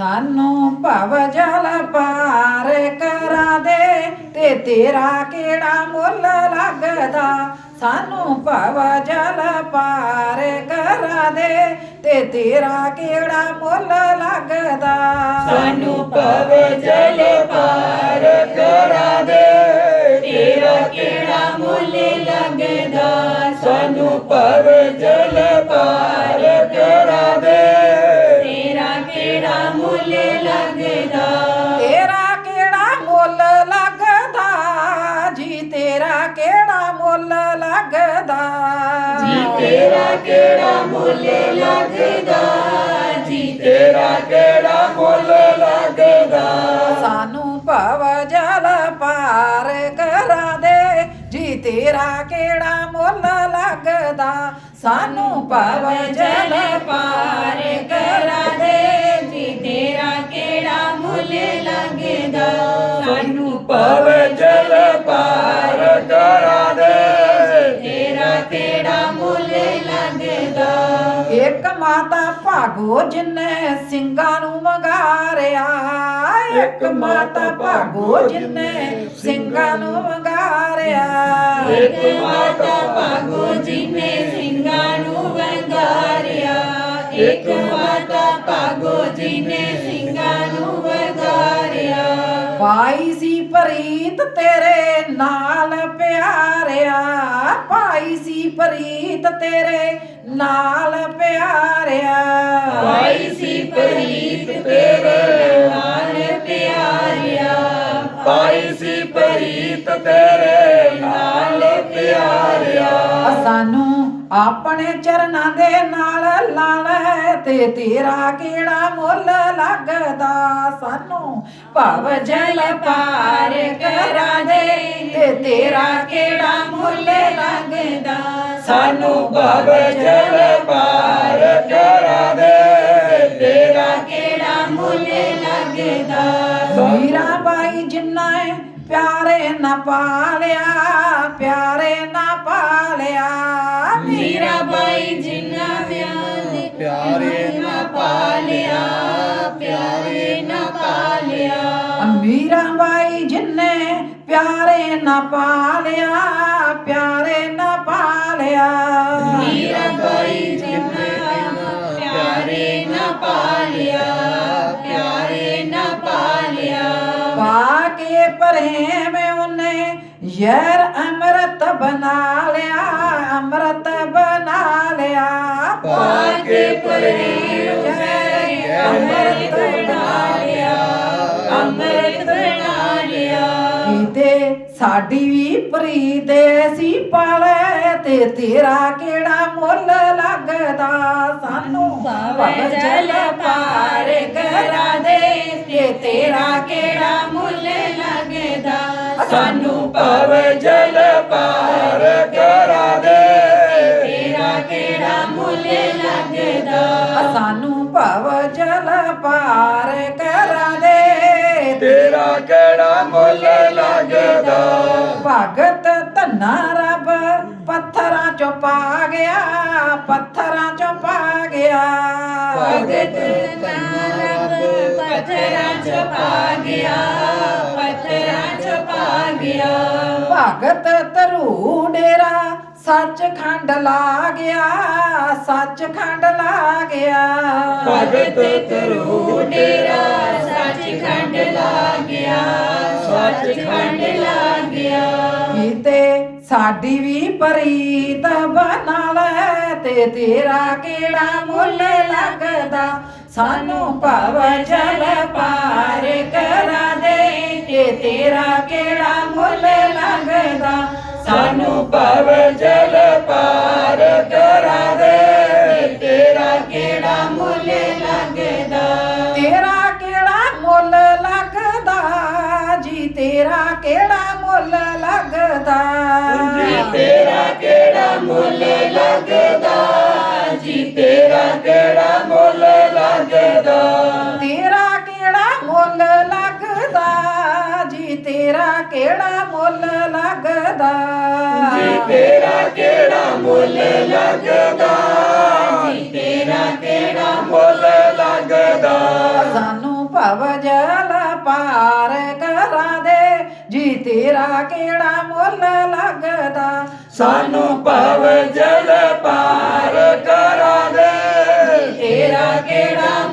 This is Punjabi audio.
ਸਾਨੂੰ ਭਵ ਜਲ ਪਾਰ ਕਰਾ ਦੇ ਤੇ ਤੇਰਾ ਕਿਹੜਾ ਮੁੱਲ ਲੱਗਦਾ? ਸਾਨੂੰ ਭਵ ਜਲ ਪਾਰ ਕਰਾ ਦੇ ਤੇ ਤੇਰਾ ਕਿਹੜਾ ਮੁੱਲ ਲੱਗਦਾ? ਸਾਨੂੰ ਭਵ ਜਲ ਪਾਰ ਕਰਾ ਦੇ, ਤੇਰਾ ਕਿਹੜਾ ਮੁੱਲ ਲੱਗਦਾ? ਸਾਨੂੰ ਭਵ ਤੇਰਾ ਕਿਹੜਾ ਮੁੱਲ ਲੱਗਦਾ? ਜੀ, ਤੇਰਾ ਕਿਹੜਾ ਮੁੱਲ ਲੱਗਦਾ? ਸਾਨੂੰ ਭਵ ਜਲ ਪਾਰ ਕਰਾ ਦੇ। ਜੀ, ਤੇਰਾ ਕਿਹੜਾ ਮੁੱਲ ਲੱਗਦਾ? ਸਾਨੂੰ ਭਵ ਜਲ ਪਾਰ ਕਰਾ ਲੱਗਦਾ ਇੱਕ ਮਾਤਾ ਭਾਗੋ ਜਿਨੇ ਸਿੰਘਾਂ ਨੂੰ ਮੰਗਾਰਿਆ ਇੱਕ ਮਾਤਾ ਭਾਗੋ ਜਿਨੇ ਸਿੰਘਾਂ ਨੂੰ ਮੰਗਾਰਿਆ ਇੱਕ ਮਾਤਾ ਭਾਗੋ ਜੀ ਨੇ ਸਿੰਘਾਂ ਨੂੰ ਵੰਗਾਰਿਆ। ਇੱਕ ਮਾਤਾ ਭਾਗੋ ਜੀ ਨੇ ਸਿੰਘਾਂ ਨੂੰ ਵੰਗਾਰਿਆ। ਪਾਈ ਸੀ ਪ੍ਰੀਤ ਤੇਰੇ ਨਾਲ ਪਿਆਰਿਆ। ਪਾਈ ਸੀ ਪ੍ਰੀਤ ਤੇਰੇ ਨਾਲ ਪਿਆਰਿਆ। ਪਾਈ ਸੀ ਪ੍ਰੀਤ ਤੇਰੇ ਨਾਲ ਪਿਆਰਿਆ। ਪਾਈ ਸੀ ਪ੍ਰੀਤ ਤੇਰੇ ਨਾਲ ਪਿਆਰਿਆ। ਸਾਨੂੰ ਆਪਣੇ ਚਰਨਾਂ ਦੇ ਨਾਲ ਲਾ ਲੈ ਤੇ ਤੇਰਾ ਕਿਹੜਾ ਮੁੱਲ ਲੱਗਦਾ? ਸਾਨੂੰ ਭਵ ਜਲ ਪਾਰ ਕਰਾ ਦੇ ਤੇ ਤੇਰਾ ਕਿਹੜਾ ਮੁੱਲ ਸਾਨੂੰ ਭਵ ਜਲ ਪਾਰ ਕਰਾ ਦੇ। ਤੇਰਾ ਕਿਹੜਾ ਮੁੱਲ ਲੱਗਦਾ? ਮੀਰਾ ਬਾਈ ਜਿੰਨਾ ਏ ਪਿਆਰੇ ਨਾ ਪਾਲਿਆ ਪਿਆਰੇ ਨਾ ਪਾਲਿਆ। ਮੀਰਾ ਬਾਈ ਜਿੰਨਾ ਵਿਆਹ ਪਿਆਰੇ ਨਾ ਪਾਲਿਆ ਪਿਆਰੇ ਨਾ ਪਾਲਿਆ। ਮੀਰਾ ਬਾਈ ਜਿੰਨੇ ਪਿਆਰੇ ਨਾ ਪਾਲਿਆ। ਪਾ ਕੇ ਪ੍ਰੇਮ ਉਹਨੇ। ਯਾਰ ਅੰਮ੍ਰਿਤ ਬਣਾ ਲਿਆ ਅੰਮ੍ਰਿਤ ਬਣਾ ਲਿਆ। ਪਾ ਕੇ ਪ੍ਰੇਮ ਯਾਰ ਅੰਮ੍ਰਿਤ ਬਣਾ ਲਿਆ ਅੰਮ੍ਰਿਤ ਬਣਾ ਲਿਆ। ਕੀਤੇ ਸਾਡੀ ਵੀ ਪ੍ਰੀਤ ਸੀ ਪਾਲੇ ਤੇ ਤੇਰਾ ਕਿਹੜਾ ਮੁੱਲ ਲੱਗਦਾ? ਸਾਨੂੰ ਭਵ ਜਲ ਪਾਰ ਕਰਾ ਦੇ ਤੇ ਤੇਰਾ ਲੱਗਦਾ ਸਾਨੂੰ ਭਵ ਜਲ ਪਾਰ ਕਰਾ ਦੇ। ਤੇਰਾ ਕਿਹੜਾ ਮੁੱਲ ਲੱਗਦਾ? ਸਾਨੂੰ ਭਵ ਜਲ ਪਾਰ ਕਰਾ ਦੇ। ਤੇਰਾ ਕਿਹੜਾ ਮੁੱਲ ਲੱਗਦਾ? ਭਗਤ ਧੰਨਾ ਰੱਬ ਪੱਥਰਾਂ ਚੋਂ ਪਾ ਗਿਆ ਪੱਥਰਾਂ ਚੋਂ ਪਾ ਗਿਆ। ਭਗਤ ਪੱਥਰਾਂ ਚ ਪਾ ਗਿਆ ਪੱਥਰਾਂ ਚ ਪਾ ਗਿਆ। ਭਗਤ ਧਰੂ ਡੇਰਾ ਸੱਚਖੰਡ ਲਾ ਗਿਆ ਸੱਚਖੰਡ ਲਾ ਗਿਆ। ਭਗਤ ਤਰੂ ਡੇਰਾ ਸੱਚਖੰਡ ਲਾ ਗਿਆ ਸੱਚਖੰਡ ਲਾ ਗਿਆ। ਸਾਡੀ ਵੀ ਪ੍ਰੀਤ ਬਣਾ ਲੈ ਤੇ ਤੇਰਾ ਕਿਹੜਾ ਮੁੱਲ ਲੱਗਦਾ? ਸਾਨੂੰ ਭਵ ਜਲ ਪਾਰ ਕਰਾ ਦੇ ਤੇ ਤੇਰਾ ਕਿਹੜਾ ਮੁੱਲ ਲੱਗਦਾ? ਸਾਨੂੰ ਭਵ ਜਲ ਪਾਰ ਕਰਾ ਦੇ ਤੇਰਾ ਕਿਹੜਾ ਮੁੱਲ ਲੱਗਦਾ? ਤੇਰਾ ਕਿਹੜਾ ਮੁੱਲ ਲੱਗਦਾ? ਜੀ ਤੇਰਾ ਕਿਹੜਾ ਮੁੱਲ ਲੱਗਦਾ? ਕਿਹੜਾ ਮੁੱਲ ਲੱਗਦਾ? ਜੀ ਤੇਰਾ ਕਿਹੜਾ ਮੁੱਲ ਲੱਗਦਾ? ਜੀ ਤੇਰਾ ਕਿਹੜਾ ਮੁੱਲ ਲੱਗਦਾ? ਸਾਨੂੰ ਭਵ ਜਲ ਪਾਰ ਕਰਾ ਦੇ ਜੀ ਤੇਰਾ ਕਿਹੜਾ ਮੁੱਲ ਲੱਗਦਾ? ਸਾਨੂੰ ਭਵ ਜਲ ਪਾਰ ਕਰਾ ਦੇ ਤੇਰਾ ਕਿਹੜਾ